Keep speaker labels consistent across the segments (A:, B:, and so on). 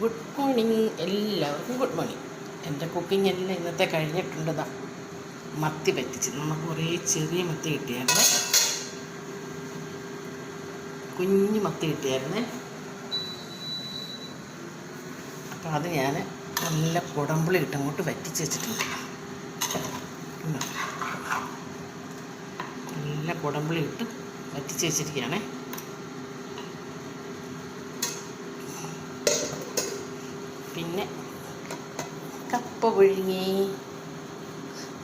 A: Good morning എല്ലാവർക്കും good morning എന്റെ cooking എല്ലാം ഇന്നത്തെ കഴിഞ്ഞിട്ടുണ്ടതാ മത്തി പറ്റിച്ച്. നമുക്ക് കുറേ ചെറിയ മത്തി കിട്ടിയായിരുന്നു. കുഞ്ഞു മത്തി കിട്ടിയായിരുന്നേ. അപ്പോൾ അത് ഞാൻ നല്ല കുടമ്പുളി ഇട്ട് അങ്ങോട്ട് വറ്റിച്ച് വെച്ചിട്ടുണ്ട്. നല്ല കുടമ്പുളി ഇട്ട് വറ്റിച്ച് വെച്ചിരിക്കുകയാണേ. പിന്നെ കപ്പ പുഴുങ്ങി.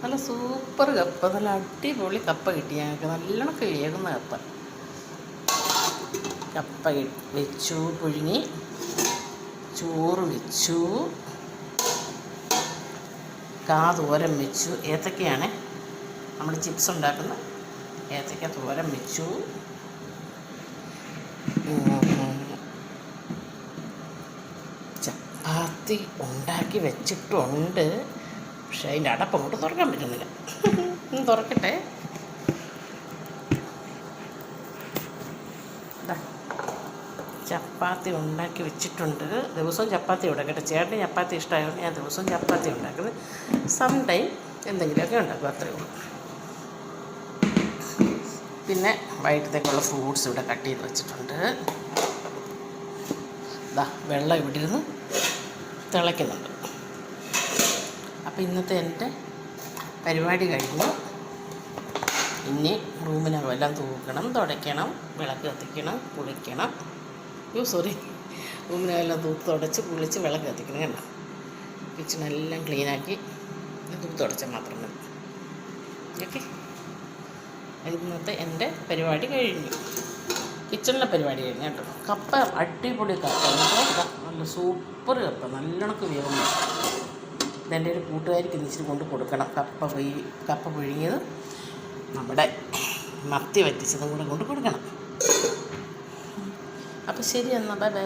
A: നല്ല സൂപ്പർ കപ്പ നല്ല അടിപൊളി കപ്പ കിട്ടി ഞങ്ങൾക്ക്. നല്ലോണം വേകുന്ന കപ്പ. കപ്പ വെച്ചു പുഴുങ്ങി. ചോറ് വെച്ചു. കാതോരം വെച്ചു. ഏത്തക്കയാണ്. നമ്മൾ ചിപ്സ് ഉണ്ടാക്കുന്ന ഏത്തക്ക തോരം വെച്ചു. ചപ്പാത്തി ഉണ്ടാക്കി വെച്ചിട്ടുണ്ട്. പക്ഷെ അതിന്റെ അടപ്പ് അങ്ങോട്ട് തുറക്കാൻ പറ്റുന്നില്ല. തുറക്കട്ടെ. ചപ്പാത്തി ഉണ്ടാക്കി വെച്ചിട്ടുണ്ട്. ദിവസവും ചപ്പാത്തി ഉണ്ടാക്കട്ടെ ചേട്ടന് ചപ്പാത്തി ഇഷ്ടമായതുകൊണ്ട് ഞാൻ ദിവസവും ചപ്പാത്തി ഉണ്ടാക്കുന്നത് സം ടൈം എന്തെങ്കിലുമൊക്കെ ഉണ്ടാക്കും അത്രയേ ഉള്ളൂ. പിന്നെ വൈകിട്ടത്തേക്കുള്ള ഫ്രൂട്ട്സ് ഇവിടെ കട്ട് ചെയ്ത് വെച്ചിട്ടുണ്ട്. ദാ വെള്ളം ഇവിടെ ഇരുന്ന്. തിളയ്ക്കുന്നുണ്ട്. അപ്പോൾ ഇന്നത്തെ എന്റെ പരിപാടി കഴിഞ്ഞു. ഇനി റൂമിനകം എല്ലാം തൂക്കണം തുടയ്ക്കണം വിളക്ക് കത്തിക്കണം കുളിക്കണം. യോ സോറി റൂമിനകം എല്ലാം തൂത്ത് തുടച്ച് കുളിച്ച് വിളക്ക് കത്തിക്കണം കേട്ടോ. കിച്ചണെല്ലാം ക്ലീനാക്കി തൂത്ത് തുടച്ചാൽ മാത്രം മതി. ഓക്കെ ഇന്നത്തെ എന്റെ പരിപാടി കഴിഞ്ഞു. കിച്ചണിലെ പരിപാടി കഴിഞ്ഞു കേട്ടോ. കപ്പ അടിപൊളി കപ്പ. നല്ല സൂപ്പർ കപ്പ. നല്ലോണക്ക് വേവുന്നു. ഇതെന്റെ ഒരു കൂട്ടുകാരിക്ക് ഇച്ചിരി കൊണ്ട് കൊടുക്കണം. കപ്പ പൊഴി കപ്പ പുഴുങ്ങിയത് നമ്മുടെ മത്തി വറ്റിച്ചതും കൂടെ കൊണ്ട് കൊടുക്കണം. അപ്പോൾ ശരി എന്നാൽ ബൈ ബൈ.